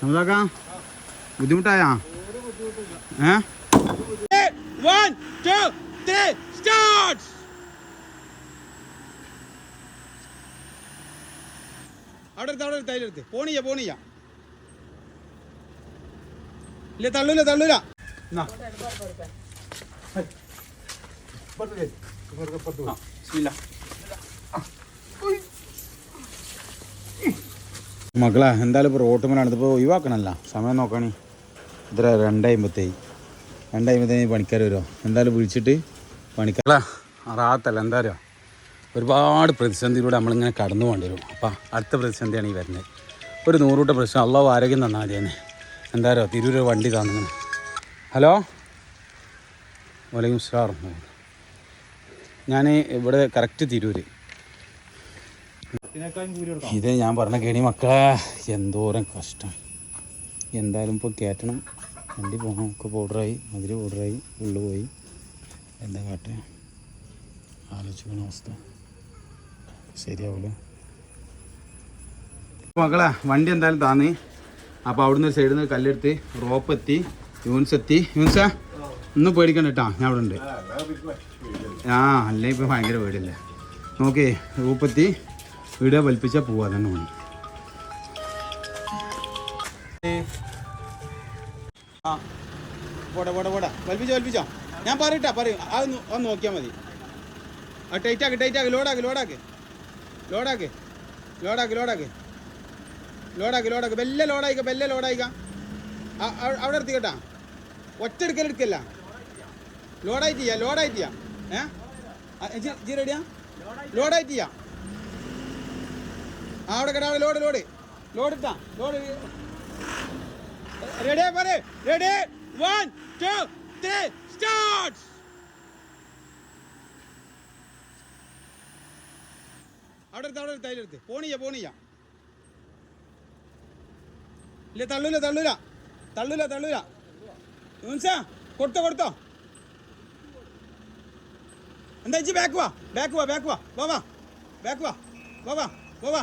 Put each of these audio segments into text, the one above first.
നമുക്കാ ബുദ്ധിമുട്ടായാ? ഏ? One two three start അവിടെ എടുത്ത് അവിടെ എടുത്ത് അതിലെടുത്ത് പോണിയ പോണിയ ഇല്ല തള്ളൂല തള്ളൂല. എന്നാ. ആ, ബിസ്മില്ലാ. മക്കളെ എന്തായാലും ഇപ്പോൾ റോട്ടുമലാണ് ഇതിപ്പോൾ ഒഴിവാക്കണമല്ല സമയം നോക്കണേ. ഇത്ര രണ്ടായിമ്പത്തേ രണ്ടായിമ്പത്തേ പണിക്കാർ വരുമോ എന്തായാലും വിളിച്ചിട്ട് പണിക്കാർ റാത്തല്ല എന്താ പറയുക ഒരുപാട് പ്രതിസന്ധിയിലൂടെ നമ്മളിങ്ങനെ കടന്നു പോകേണ്ടി വരും. അപ്പം അടുത്ത പ്രതിസന്ധിയാണ് ഈ വരുന്നത്. ഒരു നൂറുകൂട്ട പ്രശ്നം. അള്ളാഹു ആരോഗ്യം തന്നാൽ മതി തന്നെ എന്താ പറയുക തിരൂര് വണ്ടി തന്നിങ്ങനെ ഹലോ? വലൈക്കും സ്ലാർ ഞാൻ ഇവിടെ കറക്റ്റ് തിരൂര്. ഇത് ഞാൻ പറഞ്ഞ കേണി മക്കളെ എന്തോരം കഷ്ടം. എന്തായാലും ഇപ്പോൾ കയറ്റണം വണ്ടി പോകണം ഒക്കെ പൗഡറായി മധുര പൗഡറായി ഉള്ളു പോയി. എന്താ കാട്ടെ? ആലോചിക്കണ അവസ്ഥ. ശരിയാവില്ല മക്കളെ വണ്ടി എന്തായാലും താന്ന്. അപ്പോൾ അവിടുന്ന് സൈഡിൽ നിന്ന് കല്ലെടുത്ത് റോപ്പ് എത്തി യൂൻസ് എത്തി. യൂൻസ ഒന്നും പേടിക്കണ്ട കേട്ടോ ഞാൻ അവിടെ ഉണ്ട് ആ അല്ലേ? ഇപ്പം ഭയങ്കര പേടിയല്ലേ? നോക്കേ റൂപ്പെത്തി വീഡിയോ വലിപ്പിച്ചാൽ പോവാ തന്നെ ഉണ്ട് ഞാൻ പറയട്ടാ പറയും. അത് ഒന്ന് നോക്കിയാൽ മതി. ആ ടൈറ്റ് ആക്കി ലോഡാക്ക് ലോഡാക്ക്. ലോഡാക്ക് ലോഡാക്ക് ലോഡാക്ക്. ലോഡാക്ക് ലോഡാക്ക്. Bella ലോഡായിക്ക Bella ലോഡായിക്ക. അവിടെ എടുത്തി കേട്ടാ ഒറ്റ എടുക്കൽ എടുക്കല്ല. ലോഡായിട്ട് ചെയ്യാ ലോഡായിട്ട് ചെയ്യാ. ഏ? ജി- റെഡിയാ ലോഡായിട്ട് ചെയ്യാ ആ? അവിടെ കേട്ടോ ലോഡ് ലോഡ്. ലോഡ് ഇട്ടാ ലോഡ് റെഡി പറ ready one two three start അവിടെ എടുത്ത് അവിടെ എടുത്ത് അതിലെടുത്ത്. പോണിയ പോണിയ ഇല്ല തള്ളൂല തള്ളൂല. തള്ളൂല തള്ളൂല. യൂൻസാ കൊടുത്തോ കൊടുത്തോ. എന്താ ഇജ്ജ് ബാക്ക് വാ? ബാക്ക് വാ ബാക്ക് വാ. വാ വാ. ബാക്ക് വാ വാ. വാ വാ.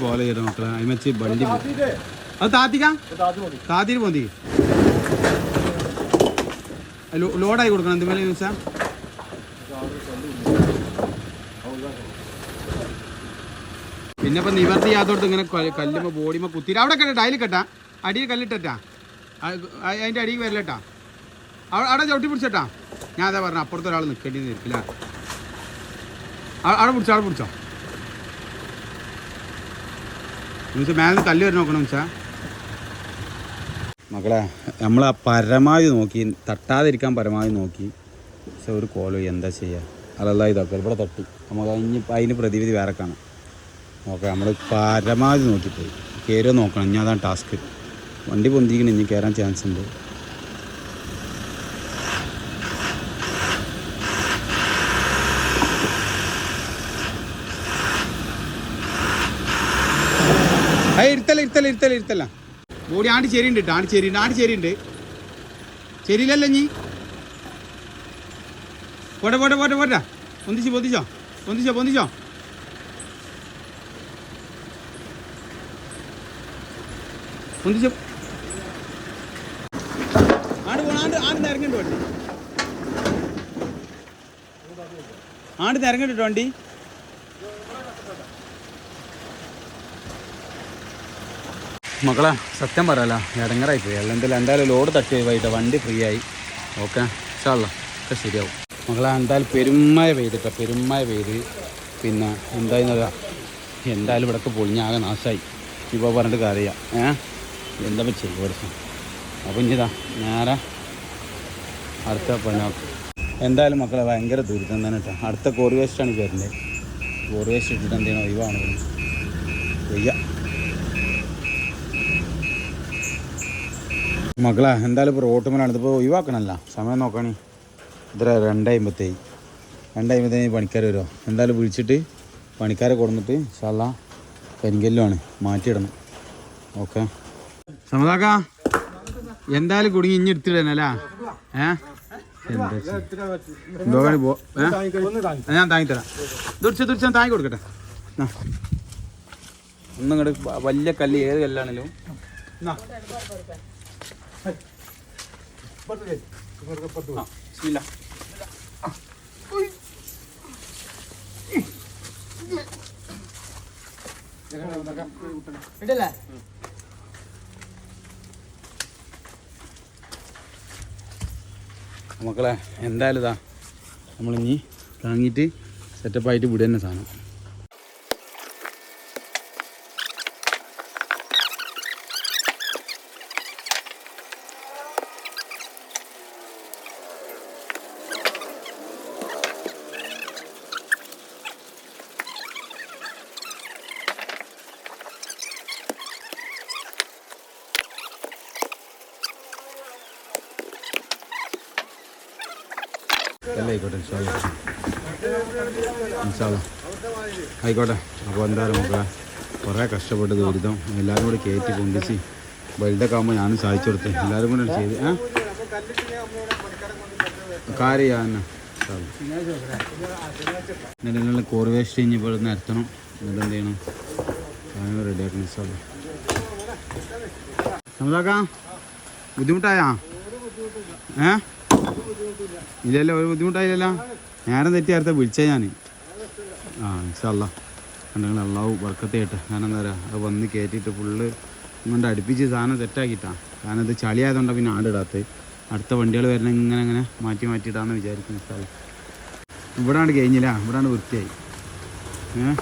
പോലെ ചെയ്ത മക്കളെ അതിമച്ച് വണ്ടി അത് താത്തിക്കാം? താത്തിന് പോന്തി. ലോഡായി കൊടുക്കണം. എന്തെങ്കിലും ചോദിച്ചാ? പിന്നെ ഇപ്പൊ നിവർത്തി ചെയ്യാത്തോടത്ത് ഇങ്ങനെ ക- കല്ലുമ്പോ ബോഡിമ കുത്തി അവിടെ കെട്ടാ അതിൽ കെട്ടാ. അടിയിൽ കല്ലിട്ടാ അതിന്റെ അടിയിൽ വരലട്ടാ. അവിടെ ചവിട്ടി പിടിച്ചട്ടാ. ഞാൻ അതാ പറഞ്ഞ അപ്പുറത്തെ ഒരാൾ നിൽക്കേണ്ടി നിൽക്കില്ല അവിടെ പിടിച്ചോ അവിടെ പിടിച്ചോ. എന്നുവെച്ചാൽ മേലെ തല്ലി വരണം നോക്കണം വെച്ചാ മക്കളെ നമ്മൾ ആ പരമാവധി നോക്കി തട്ടാതിരിക്കാൻ പരമാവധി നോക്കി. പക്ഷെ ഒരു കോലോ എന്താ ചെയ്യുക അതല്ല ഇതൊക്കെ ഇവിടെ തട്ടി. നമുക്ക് അതിന് അതിന് പ്രതിവിധി വേറെ കാണാം. ഓക്കെ നമ്മൾ പരമാവധി നോക്കിപ്പോയി. കയറി നോക്കണം ഇനി അതാണ് ടാസ്ക്. വണ്ടി പൊന്തിക്കണം ഇനി കയറാൻ ചാൻസ് ഉണ്ട് ആ ഇരുത്തല്ല ഇരുത്തല്ല ഇരുത്തല്ല ഇരുത്തല്ല. ബോഡി ആണ്ട് ചെരിയുണ്ട് കേട്ടോ ആണ്ട് ചെരിയുണ്ട് ആണ്ട് ചെരിയുണ്ട്. നീ പോട്ടെ പോട്ടെ പോട്ടെ പോട്ടെ. പൊന്തിച്ചോ പൊന്തിച്ചോ പൊന്തിച്ചോ പൊന്തിച്ചോ. പൊന്തിച്ചോ. ആണ്ട് പോണ ആണ്ട് ആണ്ട് ഇറങ്ങിണ്ട് വണ്ടി. ആണ്ട് ഇറങ്ങിട്ട് വണ്ടി. മക്കളെ സത്യം പറയാലോ ഇടങ്ങറായി പോയി അല്ലെങ്കിൽ എന്തായാലും ലോഡ് തട്ടി പോയിട്ട് വണ്ടി ഫ്രീ ആയി. ഓക്കെ ഇൻഷാല്ല ഒക്കെ ശരിയാവും. മക്കളെ എന്തായാലും പെരുമഴ പെയ്തിട്ടോ പെരുമഴ പെയ്ത്. പിന്നെ എന്തായിരുന്നതാ എന്തായാലും ഇവിടെയൊക്കെ പൊളിഞ്ഞാകെ നാശമായി ഇപ്പോൾ പറഞ്ഞിട്ട് കാര്യം ഏ? എന്താ ചെയ്യും പഠിച്ചു അപ്പം ഇനിതാ നേരെ അടുത്ത പിന്നെ എന്തായാലും മക്കളെ ഭയങ്കര ദുരിതം തന്നെ കേട്ടോ അടുത്ത കോറി വേസ്റ്റാണ് വരുന്നത്. കോറി വേസ്റ്റ് ഇട്ടിട്ട് എന്തെങ്കിലും ഒഴിവാണ് വയ്യ. മക്കളെ എന്തായാലും ഇപ്പോൾ റോട്ടുമലാണ് ഇതിപ്പോൾ ഒഴിവാക്കണമല്ല സമയം നോക്കണേ. ഇത്ര രണ്ടായിമ്പത്തേ. രണ്ടായിമ്പത്തേ പണിക്കാർ വരുമോ എന്തായാലും വിളിച്ചിട്ട് പണിക്കാരെ കൊടുന്നിട്ട് ശാല കരിങ്കല്ലുമാണ് മാറ്റിയിടണം. ഓക്കെ. സമതാക്ക എന്തായാലും കുടുങ്ങി ഇഞ്ഞി എടുത്തിടണല്ലേ ഏ? എന്താ പോ ഞാൻ താങ്ങി തരാം തീർച്ച തീർച്ച ഞാൻ താങ്ങി കൊടുക്കട്ടെ. ഒന്നും ഇങ്ങോട്ട് വലിയ കല്ല് ഏത് കല്ലാണെങ്കിലും. മക്കളെ എന്തായാലും ഇതാ. നമ്മളിനി താങ്ങിയിട്ട് സെറ്റപ്പായിട്ട് വിടുന്ന സാധനം. ആയിക്കോട്ടെ ഇൻഷാല്ലാ. ഇൻഷാല്ലാ. ആയിക്കോട്ടെ. അപ്പോൾ എന്തായാലും മക്കളെ കുറേ കഷ്ടപ്പെട്ട് ദുരിതം എല്ലാവരും കൂടി കയറ്റി കൊണ്ടിച്ച് വലുതൊക്കെ ആകുമ്പോൾ ഞാനും സഹായിച്ചു കൊടുത്ത്. എല്ലാവരും കൂടെ ചെയ്ത് ഏ? കാര്യം എന്നിട്ട് കോറി വേസ്റ്റ് കഴിഞ്ഞപ്പോൾ നിരത്തണം എന്നിട്ട് എന്ത് ചെയ്യണം? സാധനം റെഡിയാക്കണം സാറ് നമ്മളാക്കാം ബുദ്ധിമുട്ടായാ? ഏ? ഇല്ലല്ലോ ഒരു ബുദ്ധിമുട്ടായില്ലല്ലോ. നേരം തെറ്റി അടുത്ത വിളിച്ചേ ഞാൻ ആ ഇൻഷല്ല കണ്ടെങ്കിൽ അള്ളാവും വർക്കത്തേട്ട് ഞാനെന്താ പറയുക അത് വന്ന് കയറ്റിയിട്ട് ഫുള്ള് കൊണ്ട് അടുപ്പിച്ച് സാധനം സെറ്റാക്കിയിട്ടാണ് കാരണം ഇത് ചളിയായതുകൊണ്ടാണ് പിന്നെ ആടിടാത്തത് അടുത്ത വണ്ടികൾ വരണ ഇങ്ങനെ ഇങ്ങനെ മാറ്റി മാറ്റിയിടാന്ന് വിചാരിക്കും ഇവിടെ ഇവിടാണ്ട് കഴിഞ്ഞില്ല ഇവിടാണ്ട് വൃത്തിയായി. ഏ?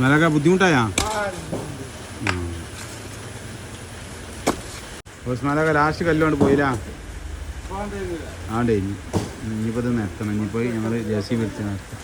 മേലൊക്കെ ബുദ്ധിമുട്ടായാ? ഹോസ്മാലൊക്കെ ലാസ്റ്റ് കല്ലുകൊണ്ട് പോയില്ല. ആണ്ടേ ഇനി ഇനിയിപ്പോൾ ഇത് നിർത്തണം. ഇനിയിപ്പോൾ ഞങ്ങൾ ജേഴ്സി വിളിച്ച് നിർത്താം